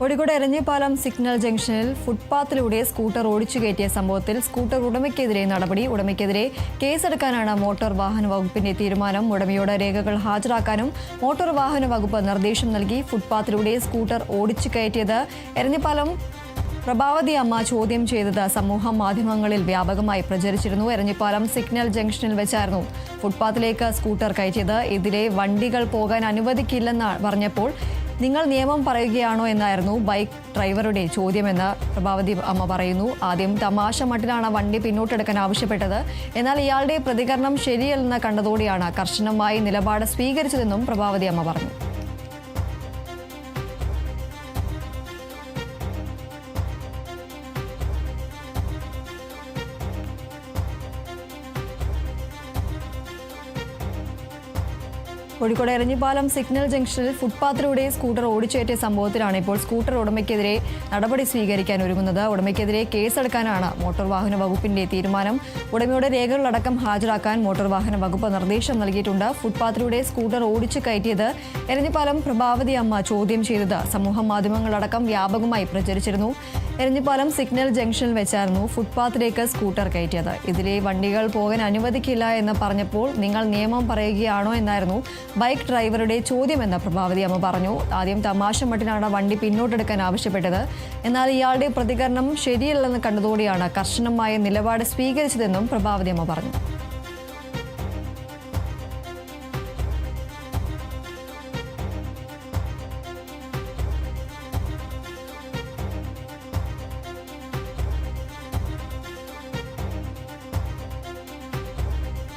Kozhikode Eranhipalam signal ജംഗ്ഷനിൽ ഫുട്പാത്തിലൂടെ scooter ഓടിച്ചു കയറ്റിയ സംഭവത്തിൽ സ്കൂട്ടർ ഉടമയ്ക്കെതിരെ നടപടി. ഉടമയ്ക്കെതിരെ കേസെടുക്കാനാണ് മോട്ടോർ വാഹന വകുപ്പിന്റെ തീരുമാനം. ഉടമയോട് രേഖകൾ ഹാജരാക്കാനും മോട്ടോർ വാഹന വകുപ്പ് നിർദ്ദേശം നൽകി ഫുട്പാത്തിലൂടെ സ്കൂട്ടർ ഓടിച്ചു കയറ്റിയത്. എരഞ്ഞിപ്പാലം പ്രഭാവതി അമ്മ ചോദ്യം ചെയ്തത് സമൂഹ മാധ്യമങ്ങളിൽ വ്യാപകമായി പ്രചരിച്ചിരുന്നു. എരഞ്ഞിപ്പാലം സിഗ്നൽ ജംഗ്ഷനിൽ വെച്ചായിരുന്നു ഫുട്പാത്തിലേക്ക് സ്കൂട്ടർ കയറ്റിയത്. ഇതിലെ വണ്ടികൾ പോകാൻ അനുവദിക്കില്ലെന്ന് പറഞ്ഞപ്പോൾ നിങ്ങൾ നിയമം പറയുകയാണോ എന്നായിരുന്നു ബൈക്ക് ഡ്രൈവറുടെ ചോദ്യമെന്ന് പ്രഭാവതി അമ്മ പറയുന്നു. ആദ്യം തമാശ മട്ടിലാണ് വണ്ടി പിന്നോട്ടെടുക്കാൻ ആവശ്യപ്പെട്ടത്. എന്നാൽ ഇയാളുടെ പ്രതികരണം ശരിയല്ലെന്ന് കണ്ടതോടെയാണ് കർശനമായി നിലപാട് സ്വീകരിച്ചതെന്നും പ്രഭാവതി അമ്മ പറഞ്ഞു. കോഴിക്കോട് എരഞ്ഞിപ്പാലം സിഗ്നൽ ജംഗ്ഷനിൽ ഫുട്പാത്തിലൂടെ സ്കൂട്ടർ ഓടിച്ചേറ്റിയ സംഭവത്തിലാണ് ഇപ്പോൾ സ്കൂട്ടർ ഉടമയ്ക്കെതിരെ നടപടി സ്വീകരിക്കാൻ ഒരുങ്ങുന്നത്. ഉടമയ്ക്കെതിരെ കേസെടുക്കാനാണ് മോട്ടോർ വാഹന വകുപ്പിന്റെ തീരുമാനം. ഉടമയുടെ രേഖകളടക്കം ഹാജരാക്കാൻ മോട്ടോർ വാഹന വകുപ്പ് നിർദ്ദേശം നൽകിയിട്ടുണ്ട്. ഫുട്പാത്തിലൂടെ സ്കൂട്ടർ ഓടിച്ചു കയറ്റിയത് എരഞ്ഞിപ്പാലം പ്രഭാവതി അമ്മ ചോദ്യം ചെയ്തത് സമൂഹ മാധ്യമങ്ങളടക്കം വ്യാപകമായി പ്രചരിച്ചിരുന്നു. എരഞ്ഞിപ്പാലം സിഗ്നൽ ജംഗ്ഷനിൽ വെച്ചായിരുന്നു ഫുട്പാത്തിലേക്ക് സ്കൂട്ടർ കയറ്റിയത്. ഇതിലെ വണ്ടികൾ പോകാൻ അനുവദിക്കില്ല എന്ന് പറഞ്ഞപ്പോൾ നിങ്ങൾ നിയമം പറയുകയാണോ എന്നായിരുന്നു ബൈക്ക് ഡ്രൈവറുടെ ചോദ്യമെന്ന് പ്രഭാവതി അമ്മ പറഞ്ഞു. ആദ്യം തമാശ മട്ടിനാണ് വണ്ടി പിന്നോട്ടെടുക്കാൻ ആവശ്യപ്പെട്ടത്. എന്നാൽ ഇയാളുടെ പ്രതികരണം ശരിയല്ലെന്ന് കണ്ടതോടെയാണ് കർശനമായ നിലപാട് സ്വീകരിച്ചതെന്നും പ്രഭാവതി അമ്മ പറഞ്ഞു.